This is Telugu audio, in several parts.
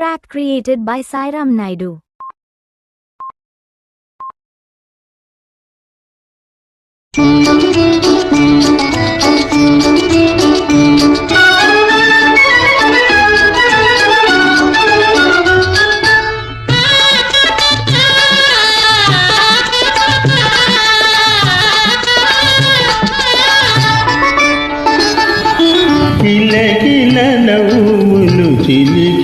Track created by Sairam Naidu. కిలకిల నవ్వులు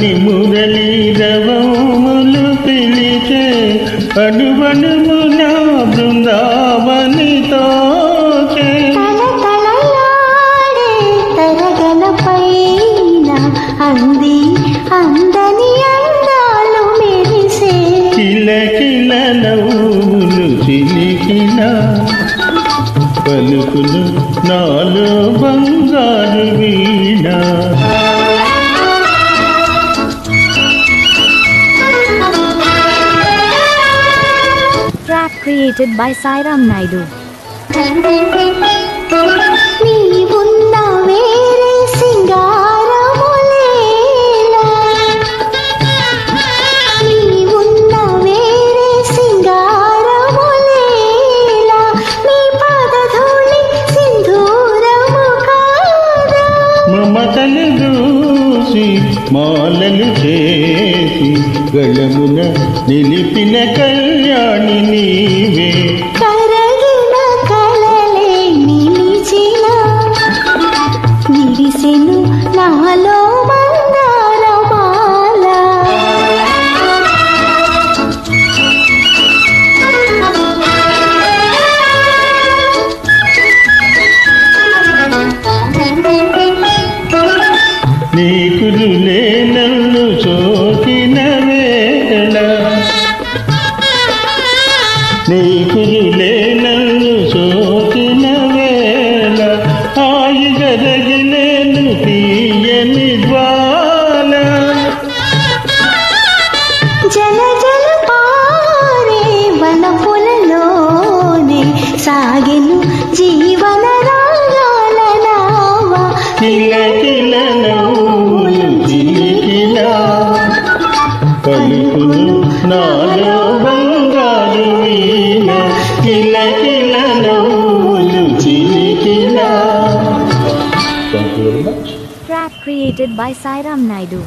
రమ్మని మురళీరవములు పిలిచే అణువణుమున బృందావనితో తల తలలాడే తరగల పైన అంది అందని అందాలు మెరిసే. కిలకిల నవ్వులు చిలికిన పలుకులు నాలో బంగారు వీణ created by Sairam Naidu. మాలలు చేసి గళమున నిలిపిన కళ్యాణి నీ కురులే నన్ను సోకిన వేళ. నీ కురులే నన్ను సోకిన వేళ. హాయి గదగిలేను తీయని జ్వాల. జల జల పారే వనపులలోనే సాగెను జీవన రాగాల నావా. కిల కిల Thank you very much. Track created by Sairam Naidu.